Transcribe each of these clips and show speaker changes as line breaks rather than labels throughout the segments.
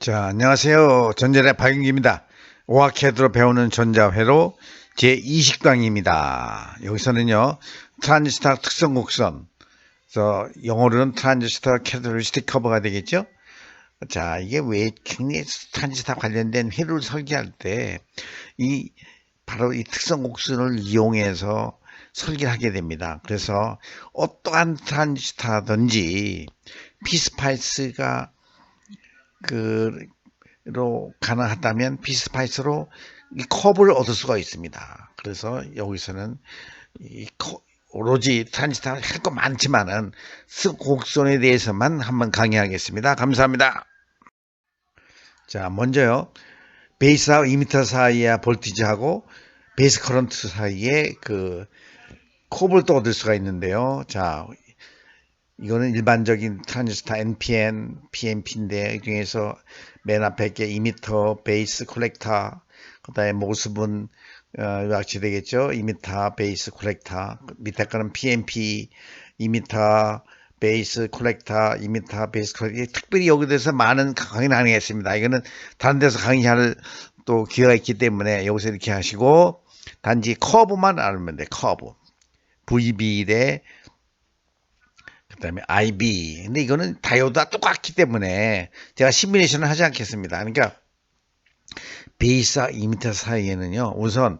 자, 안녕하세요. 전자의 박윤기입니다. 오아캐드로 배우는 전자회로 제20강입니다. 여기서는요, 트란지스터 특성 곡선, 그래서 영어로는 트란지스터 캐릭터리스틱 커버가 되겠죠? 자, 이게 왜 굉장히 트란지스터 관련된 회로를 설계할 때, 이, 바로 이 특성 곡선을 이용해서 설계를 하게 됩니다. 그래서 어떠한 트란지스터든지 피스파이스가 그로 가능하다면 피스파이스로 이 커브를 얻을 수가 있습니다. 그래서 여기서는 이 커, 오로지 트란지스터 할거 많지만은 곡선에 대해서만 한번 강의하겠습니다. 감사합니다. 자, 먼저요. 베이스하고 2m 사이의 볼티지하고 베이스 커런트 사이에 그 컵을 또 얻을 수가 있는데요. 자, 이거는 일반적인 트랜지스터 NPN, PNP인데 이 중에서 맨 앞에 게 2m 베이스 콜렉터, 그 다음에 모습은 어, 같이 되겠죠. 2m 베이스 콜렉터, 밑에 거는 PNP, 2m 베이스 콜렉터, 2m 베이스 콜렉터. 특별히 여기 대해서 많은 강의는 안 하겠습니다. 이거는 다른 데서 강의할 또 기회가 있기 때문에 여기서 이렇게 하시고 단지 커브만 알면 돼. 커브. VB 대 그다음에 IB. 근데 이거는 다이오드와 똑같기 때문에 제가 시뮬레이션을 하지 않겠습니다. 그러니까 베이스와 2m 사이에는요. 우선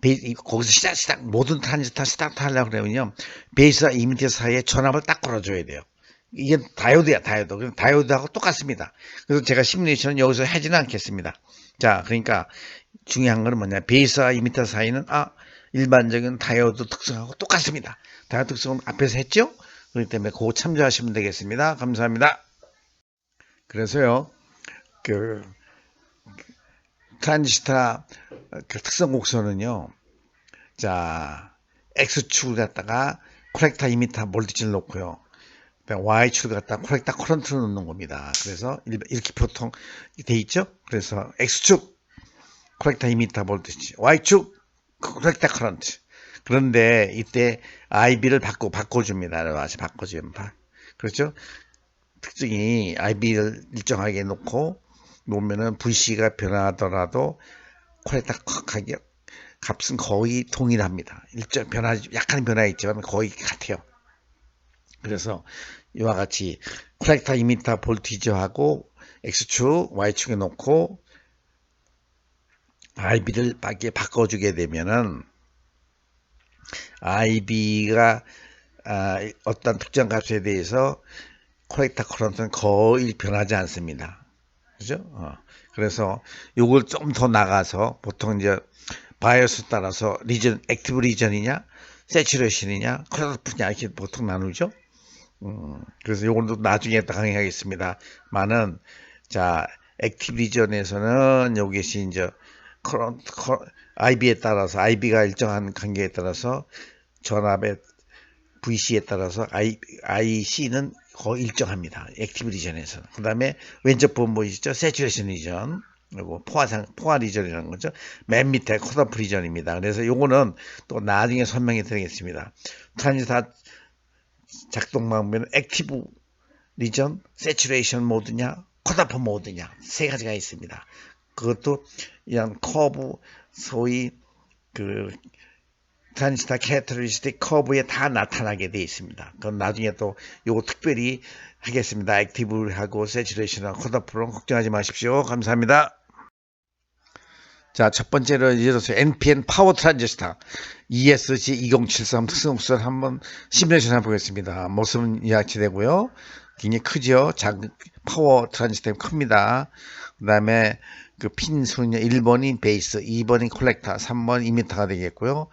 베이, 거기서 시작 시작 모든 트랜지스터 시작 하려고 그러면요. 베이스와 2m 사이에 전압을 딱 걸어줘야 돼요. 이게 다이오드야 다이오드. 그럼 다이오드하고 똑같습니다. 그래서 제가 시뮬레이션은 여기서 하지는 않겠습니다. 자, 그러니까 중요한 거는 뭐냐. 베이스와 2m 사이는 아 일반적인 다이오드 특성하고 똑같습니다. 다이오드 특성은 앞에서 했죠? 그렇기 때문에 그거 참조하시면 되겠습니다. 감사합니다. 그래서요, 그, 트란지스터 그 특성 곡선은요, 자, X축을 갖다가 코렉터 2m 볼티지를 놓고요. Y축을 갖다가 코렉터 커런트를 놓는 겁니다. 그래서 이렇게 보통 돼 있죠? 그래서 X축 코렉터 2m 볼티지, Y축 코렉터 커런트. 그런데 이때 IB를 바꿔 바꿔줍니다. 다시 바꿔주면 그렇죠? 특징이 IB를 일정하게 놓고 놓으면은 VC가 변하더라도 콜렉터 가격 값은 거의 동일합니다. 일정 변화 약간 변화 있지만 거의 같아요. 그래서 이와 같이 콜렉터 2m 볼티지하고 X축, Y축에 놓고 IB를 바꿔주게 되면은 IB가 아, 어떤 특정 값에 대해서 코렉터 커런트는 거의 변하지 않습니다. 그죠? 어. 그래서 이걸 좀 더 나가서 보통 이제 바이오스 따라서 리전, 액티브 리전이냐, 세츄레이션이냐, 커런트냐 이렇게 보통 나누죠. 음, 그래서 요거도 나중에 강의하겠습니다. 많은 자 액티브 리전에서는 여기시 이제 커런트, IB에 따라서 IB가 일정한 관계에 따라서 전압의 VC에 따라서 I, IC는 거의 일정합니다. 액티브 리전에서는. 그 다음에 왼쪽 부분 보이시죠? 세츄레이션 리전. 그리고 포화상, 포화 리전이라는 거죠. 맨 밑에 컷오프 리전입니다. 그래서 요거는 또 나중에 설명해 드리겠습니다. 트란지스터 작동 방법은 액티브 리전, 세츄레이션 모드냐, 컷오프 모드냐 세 가지가 있습니다. 그것도 이런 커브 소위 그 트란지스터 캐터리스틱 커브에 다 나타나게 되어 있습니다. 그건 나중에 또 요거 특별히 하겠습니다. 액티브하고 세츄레이션하고 컷오프는 걱정하지 마십시오. 감사합니다. 자, 첫 번째로 이제서 NPN 파워 트란지스터 ESG2073 특성수를 한번 시뮬레이션 해보겠습니다. 모습은 이같이 되고요. 굉장히 크죠. 작 파워 트란지스터 큽니다. 그 다음에 그핀 수는 1번이 베이스, 2번이 콜렉터, 3번 2m가 되겠고요.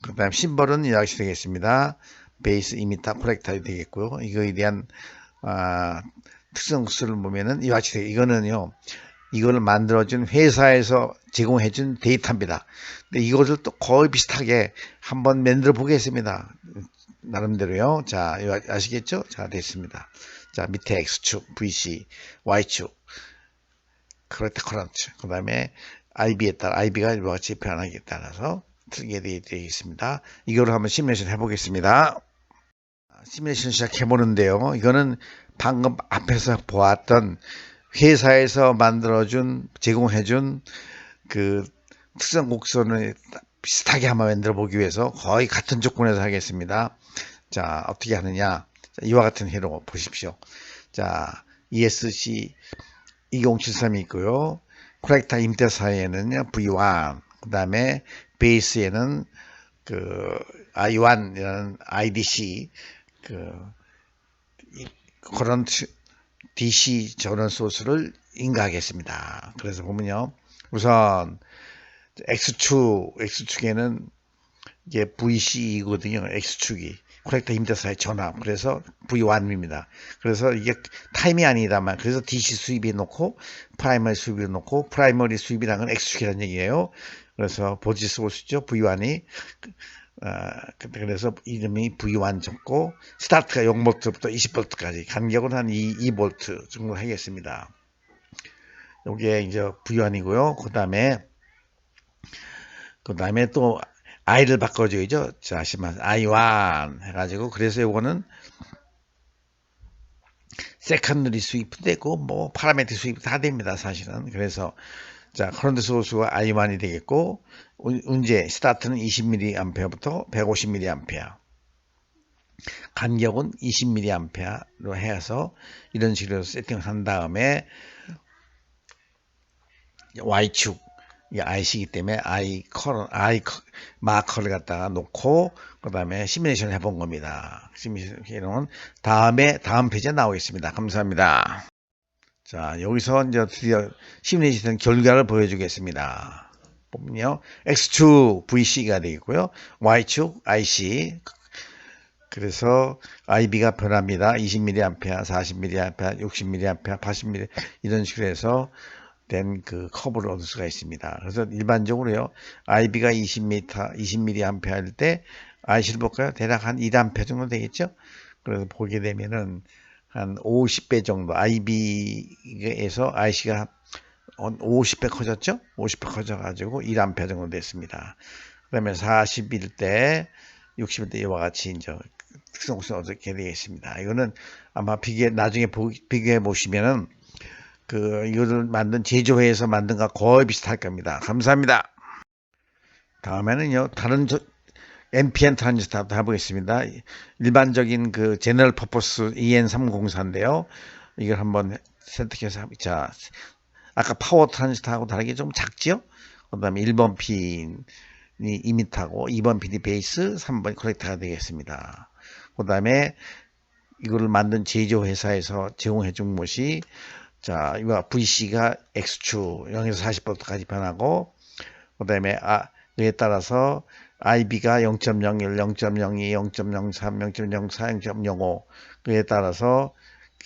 그 다음 심벌은 이렇게 되겠습니다. 베이스 2m 콜렉터이 되겠고요. 이거에 대한 아, 특성수를 보면은 이와 같이 되게 이거는요. 이거를 만들어준 회사에서 제공해준 데이터입니다. 근데 이것을 또 거의 비슷하게 한번 만들어 보겠습니다. 나름대로요. 자, 아시겠죠? 자, 됐습니다. 자, 밑에 X축, VC, Y축, 그렇다 커런트 그 다음에 IB에 따라 IB가 이와 같이 변하기에 따라서 틀게 되어 있습니다. 이거를 한번 시뮬레이션 해보겠습니다. 시뮬레이션 시작해 보는데요. 이거는 방금 앞에서 보았던 회사에서 만들어준 제공해준 그 특성 곡선을 비슷하게 한번 만들어 보기 위해서 거의 같은 조건에서 하겠습니다. 자 어떻게 하느냐 자, 이와 같은 회로 보십시오. 자 ESC 2073이 있고요. 코렉타 임대사에는요 V1 그 다음에 베이스에는 그 I1이라는 IDC 그 커런트 DC 전원 소스를 인가하겠습니다. 그래서 보면요. 우선 X축, X축에는 이게 VC이거든요. X축이. 코렉터 임대사의 전압. 그래서 V1입니다. 그래서 이게 타임이 아니다만 그래서 DC 수입에 놓고 프라이머리 수입에 놓고 프라이머리 수입이라는 건 X축이라는 얘기예요. 그래서 보지 소스죠. V1이 아, 그래서 이름이 V1 적고 스타트가 0볼트부터 20볼트까지 간격은 한 2, 2볼트 정도 하겠습니다. 요게 이제 V1이고요. 그 다음에 그 다음에 또 I를 바꿔줘야죠. 자, 시만 I1 해가지고 그래서 요거는 세컨드리 수입도 되고 뭐 파라메트 수입 다 됩니다. 사실은 그래서 자 커런트 소스가 I1이 되겠고 운제 스타트는 20mA부터 150mA 간격은 20mA로 해서 이런 식으로 세팅을 한 다음에 Y축 이 IC이기 때문에 I 커 I 마커를 갖다가 놓고 그 다음에 시뮬레이션을 해본 겁니다. 시뮬레이션은 다음에 다음 페이지에 나오겠습니다. 감사합니다. 자 여기서 이제 드디어 시뮬레이션 결과를 보여주겠습니다. 보면요 X축 VC가 되겠고요 Y축 IC 그래서 IB가 변합니다. 20mA, 40mA, 60mA, 80mA 이런 식으로 해서 된그 커브를 얻을 수가 있습니다. 그래서 일반적으로요 IB가 20m, 20mA 할때 IC를 볼까요? 대략 한 1A 정도 되겠죠? 그래서 보게 되면은 한 50배 정도 IB에서 IC가 한 50배 커졌죠? 50배 커져가지고 1A 정도 됐습니다. 그 다음에 41대 61대 이와 같이 이제 특성을 얻게 되겠습니다. 이거는 아마 비교 나중에 보, 비교해 보시면은 그 이거를 만든 제조회에서 만든 거 거의 비슷할 겁니다. 감사합니다. 다음에는요 다른 저, NPN 트랜지스터도 해보겠습니다. 일반적인 그 제너럴 퍼포스 EN304인데요. 이걸 한번 선택해서 자 아까 파워 트랜지스터하고 다르게 좀 작지요? 그 다음에 1번 핀이 이미터고 2번 핀이 베이스 3번 코렉터가 되겠습니다. 그 다음에 이거를 만든 제조 회사에서 제공해 준 것이 자 이거 VC가 X축 0에서 40V까지 변하고 그 다음에 아, 그에 따라서 IB가 0.01, 0.02, 0.03, 0.04, 0.05 그에 따라서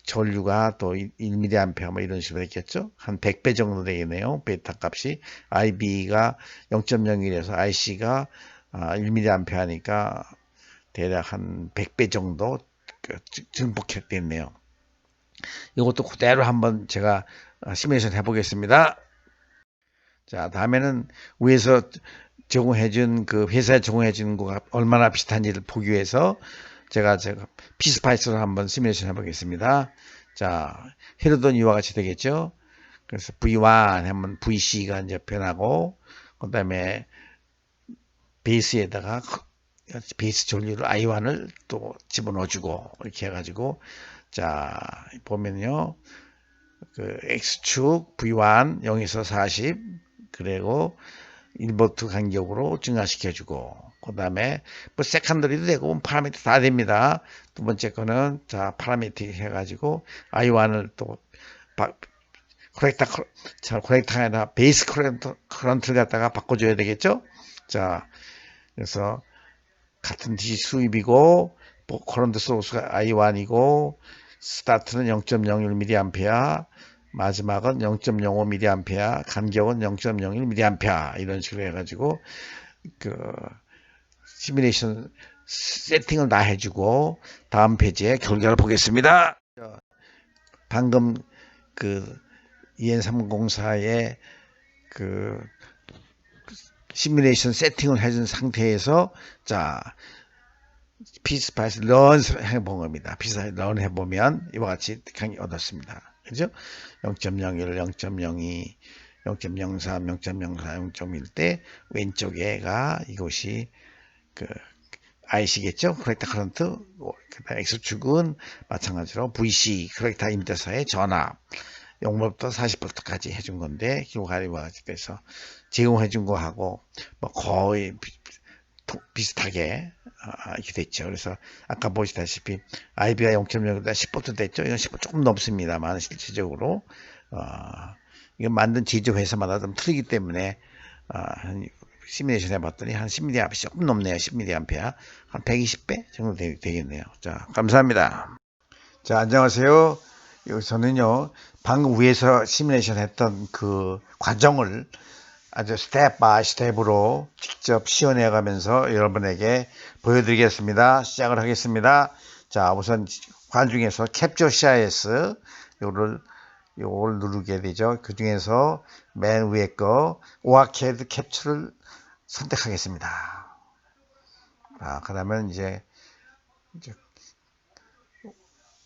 전류가 또 1mA 뭐 이런 식으로 됐겠죠. 한 100배 정도 되겠네요. 베타 값이 IB가 0.01에서 IC가 1mA니까 대략 한 100배 정도 그 증폭됐네요. 이것도 그대로 한번 제가 시뮬레이션 해보겠습니다. 자, 다음에는 위에서 제공해준 그 회사에 제공해준 거가 얼마나 비슷한지를 보기 위해서 제가 제가 피스파이스로 한번 시뮬레이션 해보겠습니다. 자, 헤르돈 이와 같이 되겠죠. 그래서 V1 하면 VC가 이제 변하고 그 다음에 베이스에다가 베이스 전류를 I1을 또 집어넣어주고 이렇게 해가지고 자 보면요 그 X축 V1 0에서 40 그리고 1볼트 간격으로 증가시켜 주고 그 다음에 뭐 세컨더리도 되고 파라미터 다 됩니다. 두 번째 거는 자 파라미터 해가지고 I1을 또 바, 코렉터 자 코렉터 아니라 베이스 커런트, 커런트를 갖다가 바꿔줘야 되겠죠. 자 그래서 같은 DC 수입이고 커런트 소스가 I1이고 스타트는 0.01mA 마지막은 0.05mA, 간격은 0.01mA 이런 식으로 해가지고 그 시뮬레이션 세팅을 다 해주고 다음 페이지에 결과를 보겠습니다. 방금 그 EN304의 그 시뮬레이션 세팅을 해준 상태에서 자 피스파이스 런 해본 겁니다. 피스파이스 런 해보면 이와 같이 강의 얻었습니다. 그죠? 0.01, 0.02, 0.03, 0.04, 0.1대 왼쪽에가 이곳이 그 IC겠죠? 코렉터 커런트, 그다음 X축은 마찬가지로 VC, 코렉터 임대사의 전압, 0볼부터 40볼트까지 해준 건데 기록하리와 돼서 제공해 준 거하고 뭐 거의 비, 비슷하게 아, 이렇게 됐죠. 그래서 아까 보시다시피 IB가 0.0보다 10볼트 됐죠. 이건 10볼트 조금 넘습니다만 실질적으로 어, 이건 만든 제조 회사마다 좀 틀리기 때문에 어, 시뮬레이션 해봤더니 한 10mA 조금 넘네요. 10mA 한 120배 정도 되, 겠네요 자, 감사합니다. 자, 안녕하세요. 여기서는요, 방금 위에서 시뮬레이션 했던 그 과정을 아주 스텝 바이 스텝으로 직접 시연해 가면서 여러분에게 보여드리겠습니다. 시작을 하겠습니다. 자, 우선 관 중에서 캡처 CIS 요를 요걸 누르게 되죠. 그 중에서 맨 위에 거 오아케드 캡처를 선택하겠습니다. 자, 그러면 이제, 이제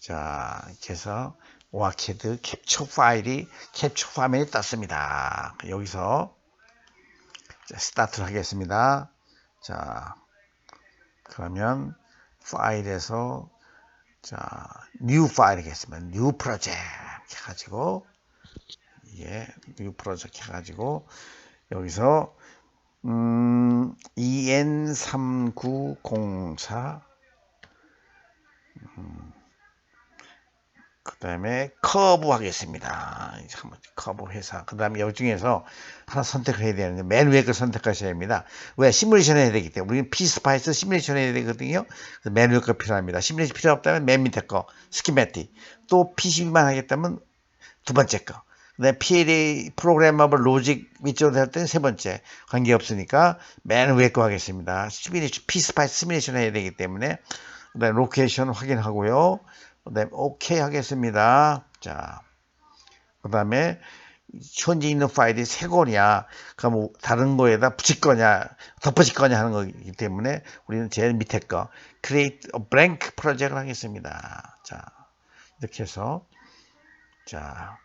자, 이렇게 해서 오아케드 캡처 파일이 캡처 화면에 떴습니다. 여기서 스타트를 하겠습니다. 자, 그러면 파일에서 자, 뉴 파일 이겠습니다. 뉴 프로젝트 해가지고 예, 뉴 프로젝트 해가지고 여기서 음, EN3904 음, 그 다음에 커브 하겠습니다. 커브 회사. 그 다음에 여기 중에서 하나 선택을 해야 되는데 맨 위에 걸 선택하셔야 합니다. 왜? 시뮬레이션 해야 되기 때문에 우리는 피스파이스 시뮬레이션 해야 되거든요. 맨 위에 거 필요합니다. 시뮬레이션 필요 없다면 맨 밑에 거 스키매틱. 또 PCB만 하겠다면 두 번째 거. 그 다음에 PLA 프로그래머블 로직 위쪽으로 할 때는 세 번째. 관계 없으니까 맨 위에 거 하겠습니다. 시뮬레이션, 피스파이스 시뮬레이션 해야 되기 때문에 그 다음에 로케이션 확인하고요. 그 다음에 오케이 하겠습니다. 자, 그 다음에 현재 있는 파일이 새 거냐, 그럼 다른 거에다 붙일 거냐, 덮어질 거냐 하는 거기 때문에 우리는 제일 밑에 거 create a blank 프로젝트를 하겠습니다. 자, 이렇게 해서 자,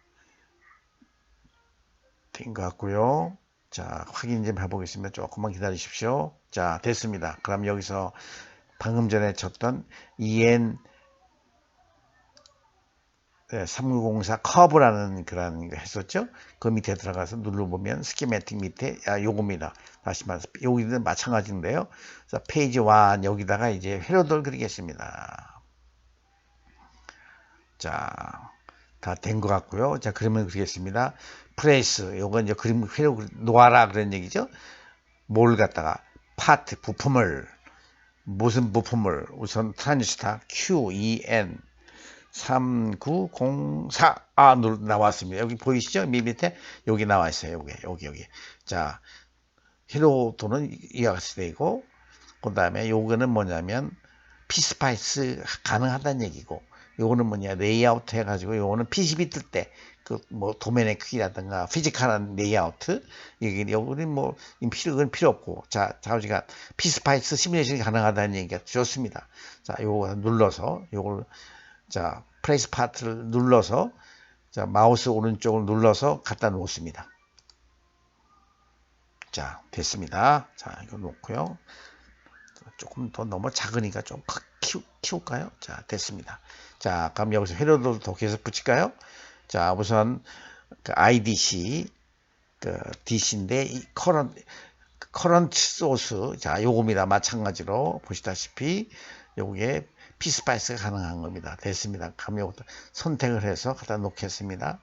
된 것 같고요. 자, 확인 좀 해보겠습니다. 조금만 기다리십시오. 자, 됐습니다. 그럼 여기서 방금 전에 쳤던 EN 3904 커브라는 그런 거 했었죠. 그 밑에 들어가서 눌러보면 스키매틱 밑에 아, 요겁니다. 다시 말해서 여기도 마찬가지인데요. 그래서 페이지 1 여기다가 이제 회로도를 그리겠습니다. 자, 다 된 것 같고요. 자, 그러면 그리겠습니다. 프레이스 요건 이제 그림 회로 놓아라 그런 얘기죠. 뭘 갖다가 파트 부품을 무슨 부품을 우선 트랜지스터 Q, E, N 3904. 아, 나왔습니다. 여기 보이시죠? 밑에 여기 나와 있어요. 여기, 여기, 여기. 자, 히로도는 이와 같이 되고, 그 다음에 요거는 뭐냐면, 피스파이스 가능하다는 얘기고, 요거는 뭐냐, 레이아웃 해가지고, 요거는 PCB 뜰 때, 그, 뭐, 도면의 크기라든가, 피지컬한 레이아웃, 여기, 요거는 뭐, 필요, 은 필요 없고, 자, 자우지가 피스파이스 시뮬레이션이 가능하다는 얘기가 좋습니다. 자, 요거 눌러서, 요걸, 자, 프레이스 파트를 눌러서 자, 마우스 오른쪽을 눌러서 갖다 놓습니다. 자, 됐습니다. 자, 이거 놓고요. 조금 더 너무 작으니까 좀 키우, 키울까요? 자, 됐습니다. 자, 그럼 여기서 회로도 더 계속 붙일까요? 자, 우선 그 IDC, 그 DC인데 이 커런트 커런트 소스, 자, 요겁니다. 마찬가지로 보시다시피 요게 피스파이스가 가능한 겁니다. 됐습니다. 그럼 이것도 선택을 해서 갖다 놓겠습니다.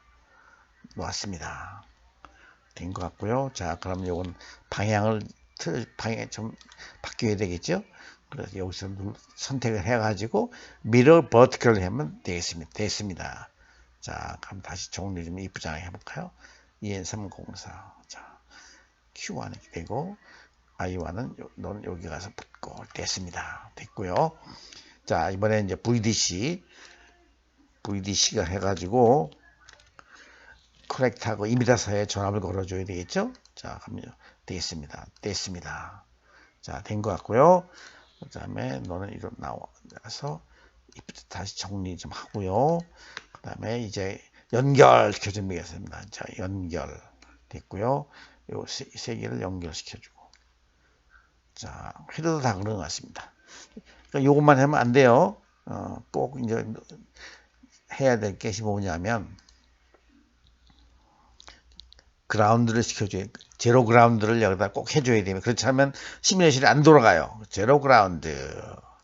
놓았습니다. 된 것 같고요. 자, 그럼 이건 방향을 틀 방향 좀 바뀌어야 되겠죠? 그래서 여기서 선택을 해가지고 미러 버티컬 하면 되겠습니다. 됐습니다. 자, 그럼 다시 정리 좀 이쁘장하게 해볼까요? EN304. 자, Q1이 되고 I1은 너는 여기 가서 붙고 됐습니다. 됐고요. 자, 이번에 이제 VDC, VDC가 해가지고, 커렉트하고 이미다사에 전압을 걸어줘야 되겠죠? 자, 그러면 되겠습니다. 됐습니다. 자, 된 것 같고요. 그 다음에 너는 이로 나와서 다시 정리 좀 하고요. 그 다음에 이제 연결시켜 주겠습니다. 자, 연결 됐고요. 요세 개를 연결시켜주고. 자, 헤드도 다 그런 것 같습니다. 그러니까 요것만 하면 안 돼요. 어, 꼭 이제 해야 될 것이 뭐냐면 그라운드를 시켜줘야 제로 그라운드를 여기다 꼭 해줘야 됩니다. 그렇지 않으면 시뮬레이션이 안 돌아가요. 제로 그라운드.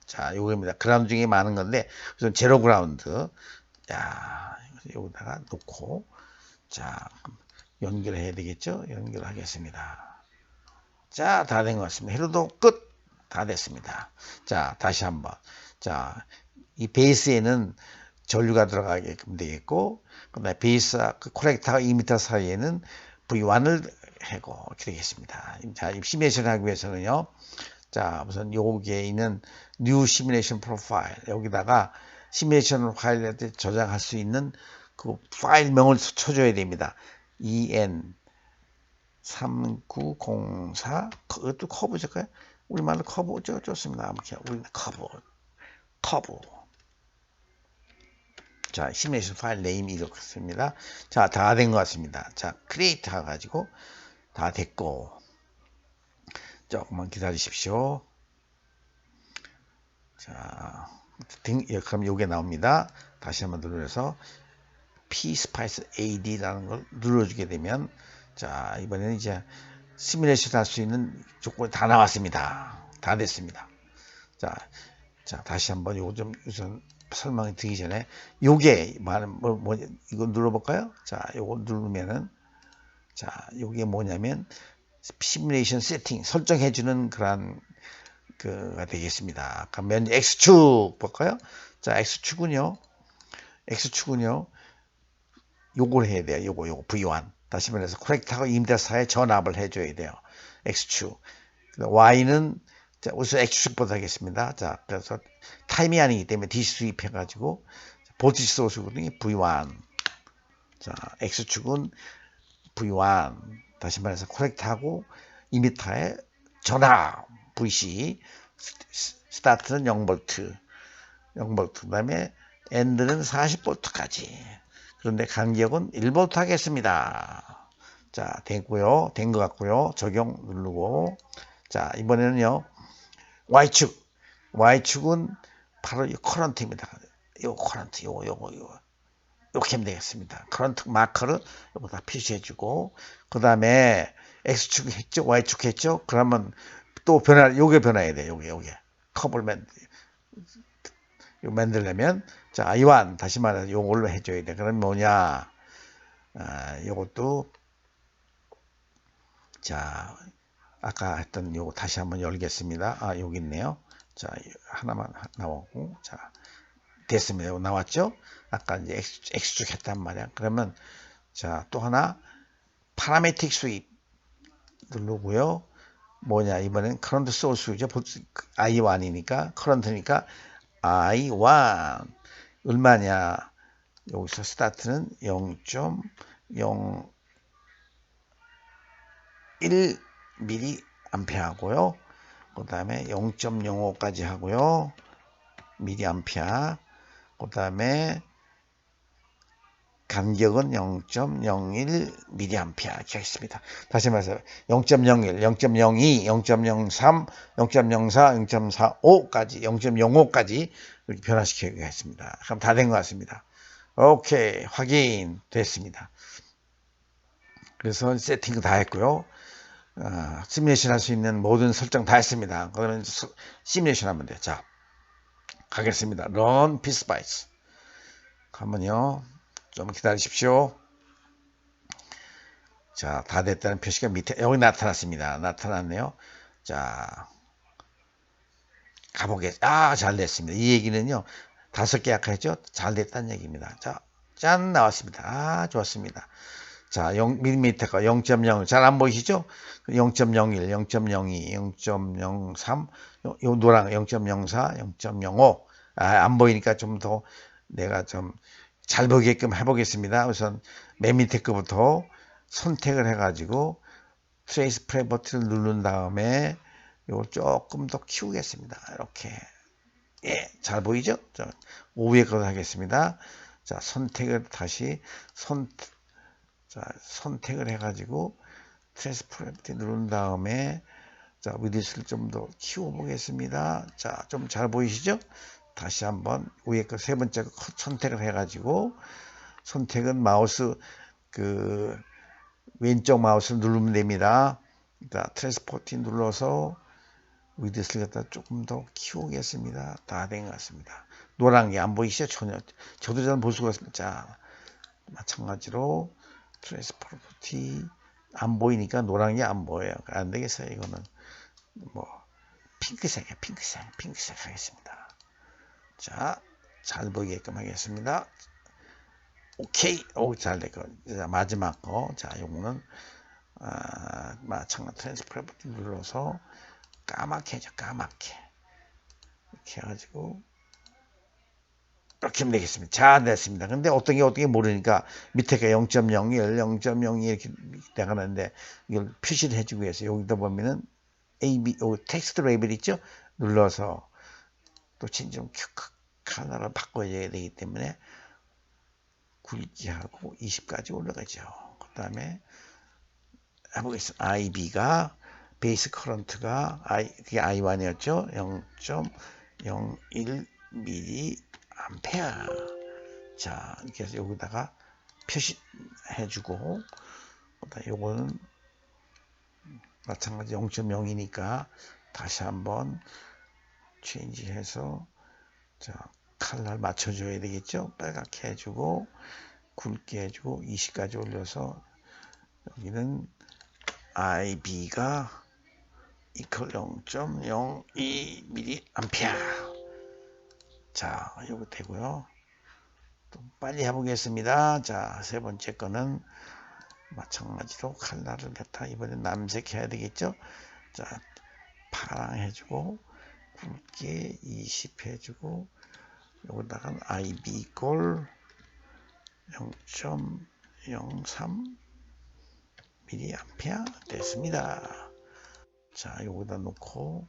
자, 요겁니다. 그라운드 중에 많은 건데, 그래서 제로 그라운드. 자, 여기다가 놓고, 자, 연결해야 되겠죠? 연결하겠습니다. 자, 다 된 것 같습니다. 헤로도 끝! 다 됐습니다. 자, 다시 한번. 자, 이 베이스에는 전류가 들어가게끔 되겠고, 그 다음에 베이스, 그 코렉터가 2m 사이에는 V1을 해고 이렇게 되겠습니다. 자, 시뮬레이션 하기 위해서는요. 자, 우선 여기에 있는 New Simulation Profile 여기다가 시뮬레이션 파일에 저장할 수 있는 그 파일명을 쳐줘야 됩니다. en 3904 그것도 커브일까요? 우리말로 커브 죠 좋습니다. 아무튼 우리는 커브 커브 자, 시뮬레이션 파일 네임 이렇습니다. 자, 다 된 것 같습니다. 자, 크리에이트 해가지고 다 됐고 조금만 기다리십시오. 자, 등, 예, 그럼 요게 나옵니다. 다시 한번 눌러서 pSpice AD라는 걸 눌러주게 되면 자, 이번에는 이제 시뮬레이션 할 수 있는 조건이 다 나왔습니다. 다 됐습니다. 자, 자, 다시 한번 요거 좀 우선 설명이 드리기 전에 요게 말은 뭐, 뭐 이거 눌러볼까요? 자, 요거 누르면은 자, 요게 뭐냐면 시뮬레이션 세팅 설정해주는 그런 그가 되겠습니다. 그러면 X축 볼까요? 자, X축은요. X축은요. 요걸 해야 돼요. 요거 요거 V1. 다시 말해서 코렉터하고 임대사에 전압을 해줘야 돼요. X축. Y는 자, 우선 X축부터 하겠습니다. 자, 그래서 타임이 아니기 때문에 DC 수입해가지고 볼티지 소스거든요. V1. 자, X축은 V1. 다시 말해서 코렉트하고 2m의 전압 VC 스타트는 0V 0V 그 다음에 엔드는 40V까지 그런데 간격은 1V 하겠습니다 자 됐고요 된 것 같고요 적용 누르고 자 이번에는요 Y축 Y축은 바로 이 커런트입니다 요 커런트 요거 요거 요거 이렇게 하면 되겠습니다. 커런트 마커를 여기다 표시해주고 그 다음에 X축 했죠? Y축 했죠? 그러면 또 변화, 요게 변화해야 돼. 요게, 요게. 컵을 만, 요 만들려면, 자, I1, 다시 말해서 요걸로 해줘야 돼. 그럼 뭐냐, 아, 요것도, 자, 아까 했던 요거 다시 한번 열겠습니다. 아, 여기 있네요. 자, 하나만 나오고, 자, 됐습니다. 이거 나왔죠? 아까 이제 X, 축 했단 말이야. 그러면, 자, 또 하나, 파라메틱 수입 누르고요. 뭐냐 이번엔 커런트 소스죠. I1이니까 커런트니까 I1 얼마냐 여기서 스타트는 0.01 미리 암페어하고요. 그 다음에 0.05까지 하고요. 미리 암페어. 그 다음에 간격은 0.01mA 이렇게 있습니다. 다시 말해서 0.01, 0.02, 0.03, 0.04, 0.45까지, 0.05까지 이렇게 변화시키겠습니다. 그럼 다 된 것 같습니다. 오케이, 확인 됐습니다. 그래서 세팅 다 했고요. 어, 시뮬레이션 할 수 있는 모든 설정 다 했습니다. 그러면 시뮬레이션 하면 돼요. 자, 가겠습니다. Run PSpice. 가면요. 좀 기다리십시오. 자, 다 됐다는 표시가 밑에 여기 나타났습니다. 나타났네요. 자, 가보겠. 아, 잘 됐습니다. 이 얘기는요. 다섯 개 아까 했죠? 잘 됐다는 얘기입니다. 자, 짠 나왔습니다. 아, 좋았습니다. 자, 0, 밀리미터가 0.0. 잘 안 보이시죠? 0.01, 0.02, 0.03, 요, 요 노랑 0.04, 0.05. 아, 안 보이니까 좀 더 내가 좀 잘 보게끔 해보겠습니다. 우선 맨 밑에 거부터 선택을 해가지고 트레이스 프레 버튼을 누른 다음에 이걸 조금 더 키우겠습니다. 이렇게 예, 잘 보이죠? 저, 5위에 거 하겠습니다. 자, 선택을 다시 선, 자, 선택을 해가지고 트랜스퍼런트 누른 다음에 자, 위드스를 좀 더 키워 보겠습니다. 자, 좀 잘 보이시죠? 다시 한번 위에 거 세 번째 거 선택을 해가지고 선택은 마우스 그 왼쪽 마우스를 누르면 됩니다. 자, 트랜스포팅 눌러서 위드스를 갖다 조금 더 키우겠습니다. 다 된 것 같습니다. 노란 게 안 보이시죠? 전혀. 저도 잘 볼 수가 없습니다. 자, 마찬가지로 트랜스포티 안 보이니까 노란 게 안 보여요. 안 되겠어요. 이거는 뭐 핑크색이야. 핑크색. 핑크색 하겠습니다. 자, 잘 보이게끔 하겠습니다. 오케이. 오, 잘 됐고. 자, 마지막 거. 자, 요거는 아, 마찬가지 트랜스퍼런트 눌러서 까맣게 해줘. 까맣게. 이렇게 해가지고 이렇게 하면 되겠습니다. 자, 됐습니다. 근데 어떤 게 어떻게 모르니까 밑에가 0.01, 0.02 이렇게 나가는데 이걸 표시를 해주기 위해서 여기다 보면은 AB, 요 텍스트 레이블 있죠? 눌러서 또 진정 하나를 바꿔야 되기 때문에 굵기하고 20까지 올라가죠. 그 다음에 해보겠습니다. IB가 베이스 커런트가 I, 그게 I1이었죠. 0.01 미리 암페어. 자, 이렇게 해서 여기다가 표시해주고, 요거는 마찬가지 0.0이니까 다시 한번 체인지해서 자 칼날 맞춰줘야 되겠죠. 빨갛게 해주고 굵게 해주고 20까지 올려서 여기는 IB가 이퀄 0.02 mA 자 이거 되고요. 또 빨리 해보겠습니다. 자 세 번째 거는 마찬가지로 칼날을 갖다. 이번엔 남색 해야 되겠죠? 자 파랑 해주고 굵게 20 해주고 여기다가 IB 골 0.03 mA 됐습니다. 자, 여기다 놓고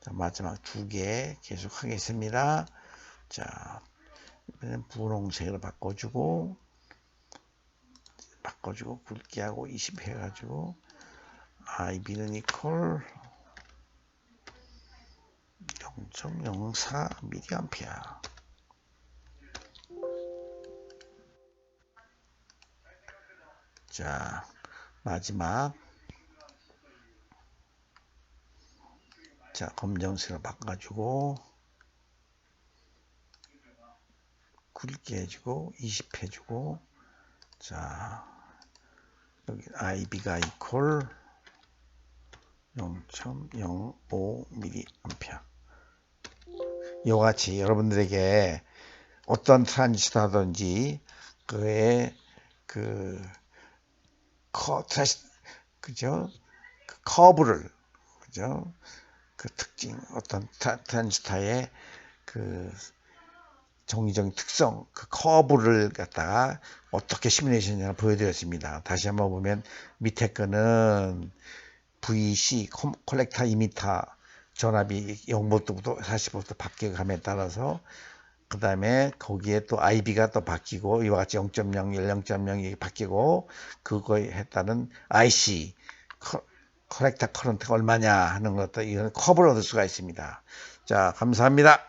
자, 마지막 두 개 계속 하겠습니다. 자, 이번엔 분홍색으로 바꿔주고 바꿔주고 굵게 하고 20 해가지고 IB는 이퀄 0.04 mA 자 마지막. 자 검정색을 바꿔주고 굵게 해주고 20 해주고. 자 여기 IB가 이퀄 0.05mA 이와 같이 여러분들에게 어떤 트랜지스터 하든지 그의 그 커, 트랜시, 그죠? 그 커브를, 그죠? 그 특징, 어떤 트랜지스터의 그 정의적인 특성, 그 커브를 갖다가 어떻게 시뮬레이션을 보여드렸습니다. 다시 한번 보면 밑에 거는 VC, 콜렉터 이미터 전압이 0볼트부터 40볼트 바뀌어감에 따라서 그 다음에 거기에 또 IB가 또 바뀌고 이와 같이 0.01, 0.02 바뀌고 그거에 따른 IC 커렉터 커런트가 얼마냐 하는 것도 이런 컵을 얻을 수가 있습니다. 자 감사합니다.